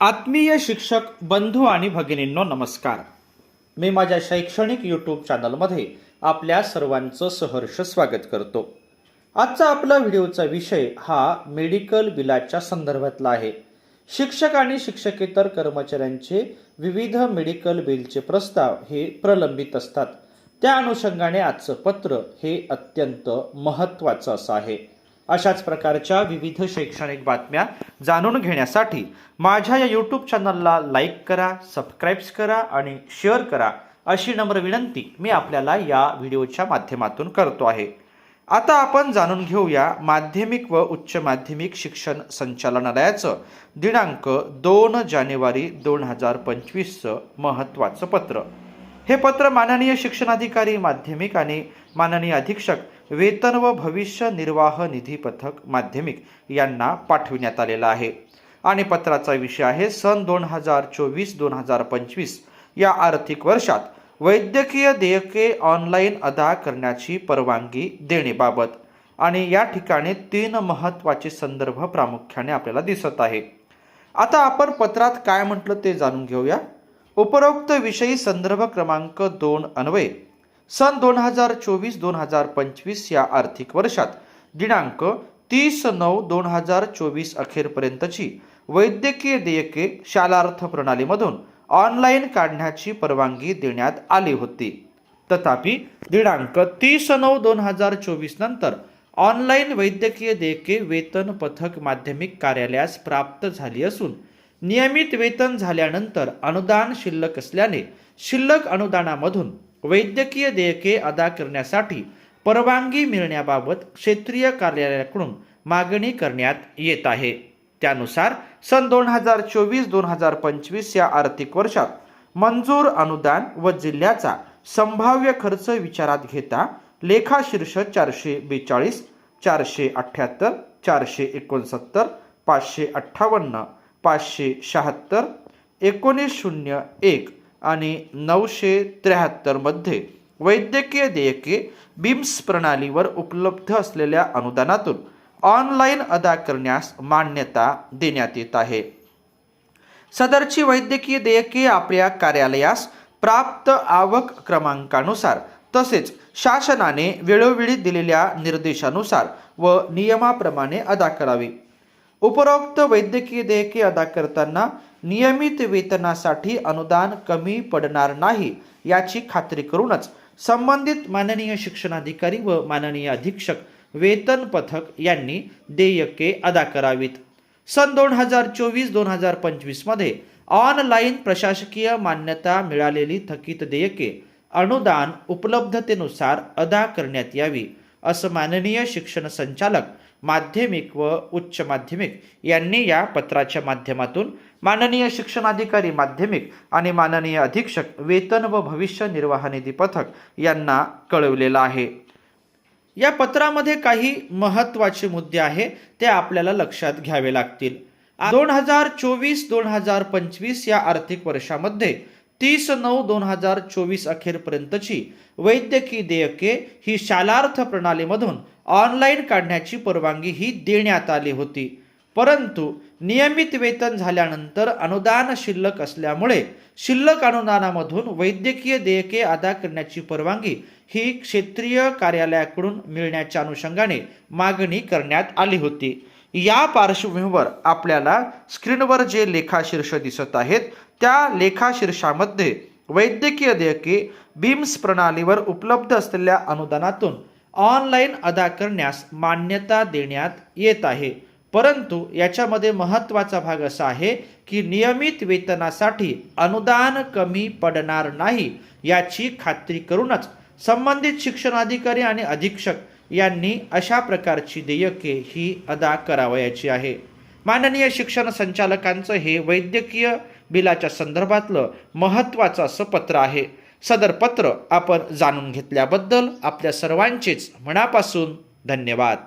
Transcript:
आत्मीय शिक्षक बंधू आणि भगिनींनो नमस्कार. मी माझ्या शैक्षणिक यूट्यूब चॅनलमध्ये आपल्या सर्वांचं सहर्ष स्वागत करतो. आजचा आपला व्हिडिओचा विषय हा मेडिकल बिलाच्या संदर्भातला आहे. शिक्षक आणि शिक्षकेतर कर्मचाऱ्यांचे विविध मेडिकल बिलचे प्रस्ताव हे प्रलंबित असतात. त्या अनुषंगाने आजचं पत्र हे अत्यंत महत्त्वाचं असं आहे. अशाच प्रकारच्या विविध शैक्षणिक बातम्या जाणून घेण्यासाठी माझ्या या यूट्यूब चॅनलला लाईक करा सबस्क्राईब्स करा आणि शेअर करा अशी नम्र विनंती मी आपल्याला या व्हिडिओच्या माध्यमातून करतो आहे. आता आपण जाणून घेऊया माध्यमिक व उच्च माध्यमिक शिक्षण संचालनालयाचं दिनांक दोन जानेवारी दोन हजार पंचवीसचं महत्त्वाचं पत्र. हे पत्र माननीय शिक्षणाधिकारी माध्यमिक आणि माननीय अधीक्षक वेतन व भविष्य निर्वाह निधी पथक माध्यमिक यांना पाठविण्यात आलेला आहे. आणि पत्राचा विषय आहे सन दोन हजार चोवीस दोन हजार पंचवीस या आर्थिक वर्षात वैद्यकीय देयके ऑनलाईन अदा करण्याची परवानगी देणेबाबत. आणि या ठिकाणी तीन महत्त्वाचे संदर्भ प्रामुख्याने आपल्याला दिसत आहे. आता आपण पत्रात काय म्हटलं ते जाणून घेऊया. उपरोक्त विषयी संदर्भ क्रमांक दोन अन्वये. सन दोन हजार चोवीस दोन हजार पंचवीस या आर्थिक वर्षात दिनांक तीस नऊ दोन हजार चोवीस अखेरपर्यंतची वैद्यकीय देयके शालार्थ प्रणालीमधून ऑनलाईन काढण्याची परवानगी देण्यात आली होती. तथापि दिनांक तीस नऊ दोन हजार चोवीस नंतर ऑनलाईन वैद्यकीय देयके वेतन पथक माध्यमिक कार्यालयास प्राप्त झाली असून नियमित वेतन झाल्यानंतर अनुदान शिल्लक असल्याने शिल्लक अनुदानामधून वैद्यकीय देयके अदा करण्यासाठी परवानगी मिळण्याबाबत क्षेत्रीय कार्यालयाकडून मागणी करण्यात येत आहे. त्यानुसार सन दोन हजार चोवीस दोन हजार पंचवीस या आर्थिक वर्षात मंजूर अनुदान व जिल्ह्याचा संभाव्य खर्च विचारात घेता लेखा शीर्ष चारशे बेचाळीस चारशे अठ्ठ्याहत्तर चारशे एकोणसत्तर पाचशे अठ्ठावन्न पाचशे शहात्तर एकोणीस शून्य एक आणि नऊशे त्र्याहत्तरमध्ये वैद्यकीय देयके बिम्स प्रणालीवर उपलब्ध असलेल्या अनुदानातून ऑनलाईन अदा करण्यास मान्यता देण्यात येत आहे. सदरची वैद्यकीय देयके आपल्या कार्यालयास प्राप्त आवक क्रमांकानुसार तसेच शासनाने वेळोवेळी दिलेल्या निर्देशानुसार व नियमाप्रमाणे अदा करावी. उपरोक्त वैद्यकीय देयके अदा करताना नियमित वेतनासाठी अनुदान कमी पडणार नाही याची खात्री करूनच संबंधित माननीय शिक्षणाधिकारी व माननीय अधीक्षक वेतन पथक यांनी देयके अदा करावीत. सन दोन हजार चोवीस दोन हजार पंचवीसमध्ये ऑनलाईन प्रशासकीय मान्यता मिळालेली थकीत देयके अनुदान उपलब्धतेनुसार अदा करण्यात यावी. असं माननीय शिक्षण संचालक माध्यमिक व उच्च माध्यमिक यांनी या पत्राच्या माध्यमातून माननीय शिक्षणाधिकारी माध्यमिक आणि माननीय अधीक्षक वेतन व भविष्य निर्वाह निधी पथक यांना कळवलेलं आहे. या पत्रामध्ये काही महत्त्वाचे मुद्दे आहे ते आपल्याला लक्षात घ्यावे लागतील. दोन हजार चोवीस दोन हजार पंचवीस या आर्थिक वर्षामध्ये तीस नऊ दोन हजार चोवीस अखेरपर्यंतची वैद्यकीय देयके ही शालार्थ प्रणालीमधून ऑनलाईन काढण्याची परवानगी ही देण्यात आली होती. परंतु नियमित वेतन झाल्यानंतर अनुदान शिल्लक असल्यामुळे शिल्लक अनुदानामधून वैद्यकीय देयके अदा करण्याची परवानगी ही क्षेत्रीय कार्यालयाकडून मिळण्याच्या अनुषंगाने मागणी करण्यात आली होती. या पार्श्वभूमीवर आपल्याला स्क्रीनवर जे लेखाशीर्ष दिसत आहेत त्या लेखाशीर्षामध्ये वैद्यकीय देयके बिम्स प्रणालीवर उपलब्ध असलेल्या अनुदानातून ऑनलाईन अदा करण्यास मान्यता देण्यात येत आहे. परंतु याच्यामध्ये महत्त्वाचा भाग असा आहे की नियमित वेतनासाठी अनुदान कमी पडणार नाही याची खात्री करूनच संबंधित शिक्षणाधिकारी आणि अधीक्षक यांनी अशा प्रकारची देयके ही अदा करावयाची आहे. माननीय शिक्षण संचालकांचं हे वैद्यकीय बिलाच्या संदर्भातलं महत्त्वाचं असं पत्र आहे. सदर पत्र आपण जाणून घेतल्याबद्दल आपल्या सर्वांचेच मनापासून धन्यवाद.